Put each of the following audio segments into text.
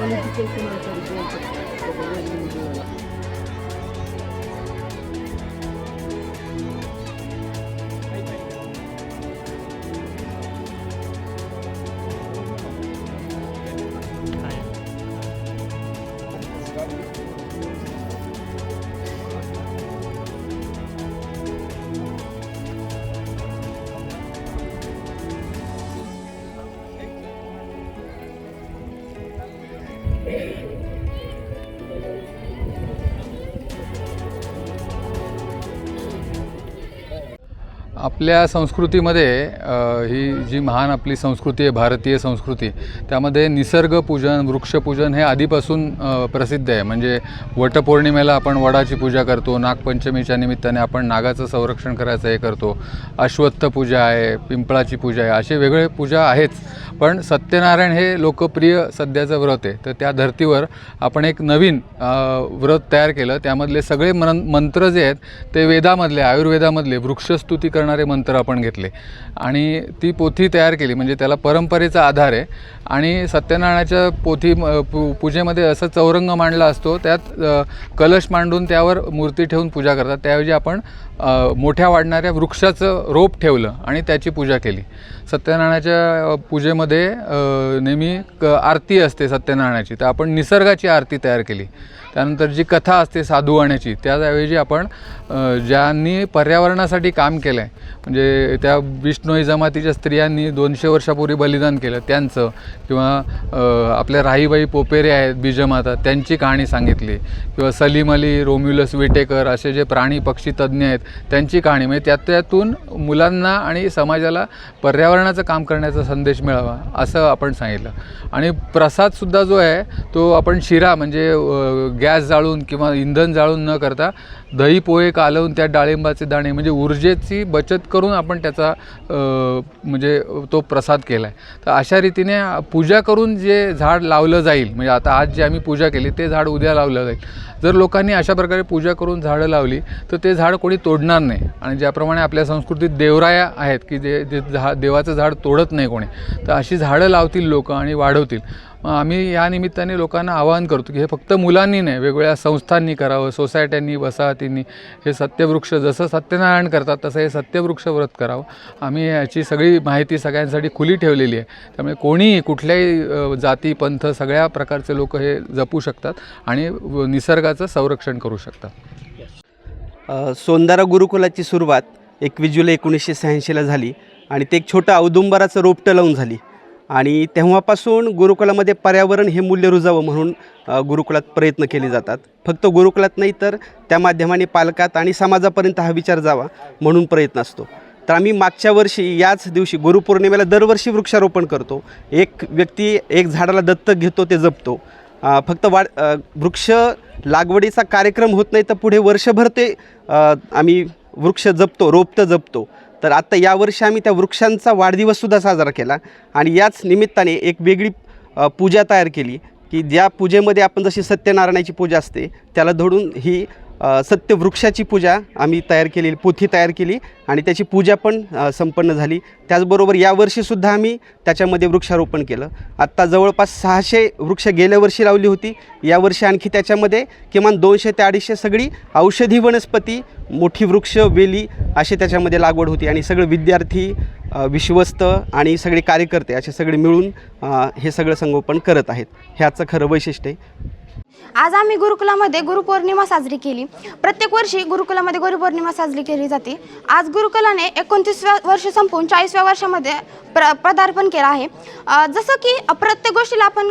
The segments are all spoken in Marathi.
お水と一緒にちょっとここてに水を。Thank you. आपल्या संस्कृतीमध्ये ही जी महान आपली संस्कृती आहे भारतीय संस्कृती त्यामध्ये निसर्गपूजन वृक्षपूजन हे आधीपासून प्रसिद्ध आहे. म्हणजे वटपौर्णिमेला आपण वडाची पूजा करतो नागपंचमीच्या निमित्ताने आपण नागाचं संरक्षण करायचं हे करतो अश्वत्थ पूजा आहे पिंपळाची पूजा आहे असे वेगळे पूजा आहेच. पण सत्यनारायण हे लोकप्रिय सध्याचं व्रत आहे. तर त्या धर्तीवर आपण एक नवीन व्रत तयार केलं. त्यामधले सगळे मन मंत्र जे आहेत ते वेदामधले आयुर्वेदामधले वृक्षस्तुती करणारे मंत्र आपण घेतले. आणि ती पोथी तयार केली. म्हणजे त्याला परंपरेचा आधार आहे. आणि सत्यनारायणाच्या पोथी म- पू पूजेमध्ये असं चौरंग मांडला असतो. त्यात कलश मांडून त्यावर मूर्ती ठेवून पूजा करतात. त्याऐवजी आपण मोठ्या वाढणाऱ्या वृक्षाचं रोप ठेवलं आणि त्याची पूजा केली. सत्यनारायणाच्या पूजेमध्ये नेहमी क आरती असते सत्यनारायणाची. तर आपण निसर्गाची आरती तयार केली. त्यानंतर जी कथा असते साधू आण्याची त्याऐवजी आपण ज्यांनी पर्यावरणासाठी काम केलं आहे म्हणजे त्या विष्णोई जमातीच्या स्त्रियांनी दोनशे वर्षापूर्वी बलिदान केलं. त्यांचं किंवा आपल्या राहीबाई पोपेरे आहेत बीजमाता त्यांची कहाणी सांगितली. किंवा सलीम अली रोम्युलस विटेकर असे जे प्राणी पक्षी तज्ज्ञ आहेत त्यांची कहाणी. म्हणजे त्यात त्यातून मुलांना आणि समाजाला पर्यावरणाचं काम करण्याचा संदेश मिळावा असं आपण सांगितलं. आणि प्रसादसुद्धा जो आहे तो आपण शिरा म्हणजे गॅस जाळून किंवा इंधन जाळून न करता दही पोहे कालवून त्या डाळिंबाचे दाणे म्हणजे ऊर्जेची बचत करून आपण त्याचा म्हणजे तो प्रसाद केला आहे तर अशा रीतीने पूजा करून जे झाड लावलं जाईल म्हणजे आता आज जे आम्ही पूजा केली ते झाड उद्या लावलं जाईल. जर लोकांनी अशा प्रकारे पूजा करून झाडं लावली तर ते झाड कोणी तोडणार नाही. आणि ज्याप्रमाणे आपल्या संस्कृतीत देवराया आहेत की जे जे झा देवाचं झाड तोडत नाही कोणी तर अशी झाडं लावतील लोक आणि वाढवतील. मग आम्ही या निमित्ताने लोकांना आवाहन करतो की हे फक्त मुलांनी नाही वेगवेगळ्या संस्थांनी करावं सोसायट्यांनी वसाहतींनी. हे सत्यवृक्ष जसं सत्यनारायण करतात तसं हे सत्यवृक्ष व्रत करावं. आम्ही याची सगळी माहिती सगळ्यांसाठी खुली ठेवलेली आहे. त्यामुळे कोणीही कुठल्याही जाती पंथ सगळ्या प्रकारचे लोक हे जपू शकतात आणि निसर्गाचं संरक्षण करू शकतात. अ, सोंदारा गुरुकुलाची सुरुवात एकवीस जुलै एकोणीसशे शहाऐंशीला झाली आणि ते एक छोटं औदुंबराचं रोपटं लावून झाली. आणि तेव्हापासून गुरुकुलामध्ये पर्यावरण हे मूल्य रुजावं म्हणून गुरुकुलात प्रयत्न केले जातात. फक्त गुरुकुलात नाही तर त्या माध्यमाने पालकात आणि समाजापर्यंत हा विचार जावा म्हणून प्रयत्न असतो. तर आम्ही मागच्या वर्षी याच दिवशी गुरुपौर्णिमेला दरवर्षी वृक्षारोपण करतो. एक व्यक्ती एक झाडाला दत्तक घेतो ते जपतो. फक्त वाढ वृक्ष लागवडीचा कार्यक्रम होत नाही तर पुढे वर्षभर ते आम्ही वृक्ष जपतो रोपतं जपतो. तर आत्ता यावर्षी आम्ही त्या वृक्षांचा वाढदिवससुद्धा साजरा केला. आणि याच निमित्ताने एक वेगळी पूजा तयार केली की ज्या पूजेमध्ये आपण जशी सत्यनारायणाची पूजा असते त्याला धडून ही सत्यवृक्षाची पूजा आम्ही तयार केलेली पोथी तयार केली आणि त्याची पूजा पण संपन्न झाली. त्याचबरोबर यावर्षीसुद्धा आम्ही त्याच्यामध्ये वृक्षारोपण केलं. आत्ता जवळपास सहाशे वृक्ष गेल्या वर्षी लावली होती. यावर्षी आणखी त्याच्यामध्ये किमान दोनशे ते अडीचशे सगळी औषधी वनस्पती मोठी वृक्ष वेली असे त्याच्यामध्ये लागवड होती आणि सगळे विद्यार्थी विश्वस्त आणि सगळे कार्यकर्ते असे सगळे मिळून हे सगळं संगोपन करत आहेत. ह्याचं खरं वैशिष्ट्य आहे. आज आम्ही गुरुकुलामध्ये गुरुपौर्णिमा साजरी केली. प्रत्येक वर्षी गुरुकुलामध्ये गुरुपौर्णिमा साजरी केली जाते. आज गुरुकुलाने एकोणतीसव्या वर्ष संपवून चाळीसव्या वर्षामध्ये प्र पदार्पण केलं आहे. जसं की प्रत्येक गोष्टीला आपण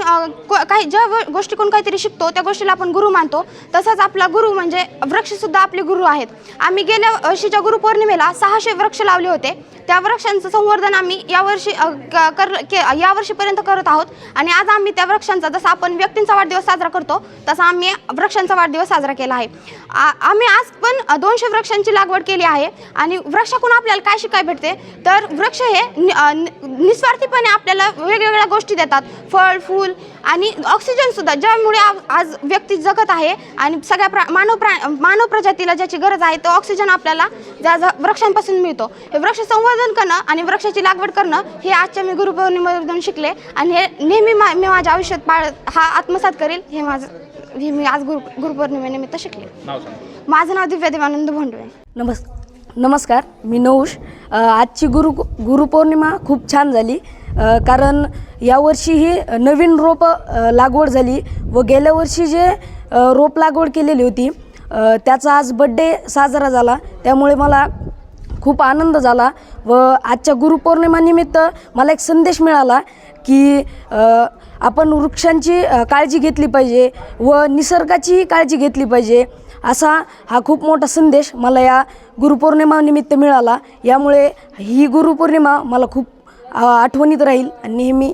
काही ज्या गोष्टीकडून काहीतरी शिकतो त्या गोष्टीला आपण गुरु मानतो. तसंच आपला गुरु म्हणजे वृक्षसुद्धा आपले गुरु आहेत. आम्ही गेल्या वर्षीच्या गुरुपौर्णिमेला सहाशे वृक्ष लावले होते. त्या वृक्षांचं संवर्धन आम्ही यावर्षी क- कर के यावर्षीपर्यंत करत आहोत. आणि आज आम्ही त्या वृक्षांचा जसं आपण व्यक्तींचा वाढदिवस साजरा करतो तसा आम्ही वृक्षांचा वाढदिवस साजरा केला आहे. आ- आम्ही आज पण दोनशे वृक्षांची लागवड केली आहे आणि वृक्षाकडून आपल्याला काय शिकाय भेटते? तर वृक्ष हे नि- नि- निस्वार्थीपणे आपल्याला वेगवेगळ्या गोष्टी देतात. फळ फूल आणि ऑक्सिजनसुद्धा ज्यामुळे आ- आज व्यक्ती जगत आहे आणि सगळ्या प्रा मानव प्रा मानव प्रजातीला ज्याची गरज आहे तो ऑक्सिजन आपल्याला ज्या वृक्षांपासून मिळतो. हे वृक्ष संवर्धन करणं आणि वृक्षाची लागवड करणं हे आजच्या मी गुरुपौर्णिमेमधून शिकले आणि हे नेहमी मा मी माझ्या आयुष्यात पाळ हा आत्मसात करेल हे माझं हे मी आज गुरु गुरुपौर्णिमेनिमित्त शिकले. माझं नाव दिव्या देवानंद भोंडवे. नमस् नमस्कार मी नौश. अ, आजची गुरु गुरुपौर्णिमा खूप छान झाली. कारण यावर्षी ही नवीन रोप लागवड झाली व गेल्या वर्षी जे रोप लागवड केलेली होती त्याचा आज बड्डे साजरा झाला. त्यामुळे मला खूप आनंद झाला व आजच्या गुरुपौर्णिमानिमित्त मला एक संदेश मिळाला की आपण वृक्षांची काळजी घेतली पाहिजे व निसर्गाचीही काळजी घेतली पाहिजे असा हा खूप मोठा संदेश मला या गुरुपौर्णिमानिमित्त मिळाला. यामुळे ही गुरुपौर्णिमा मला खूप आठवणीत राहील आणि नेहमी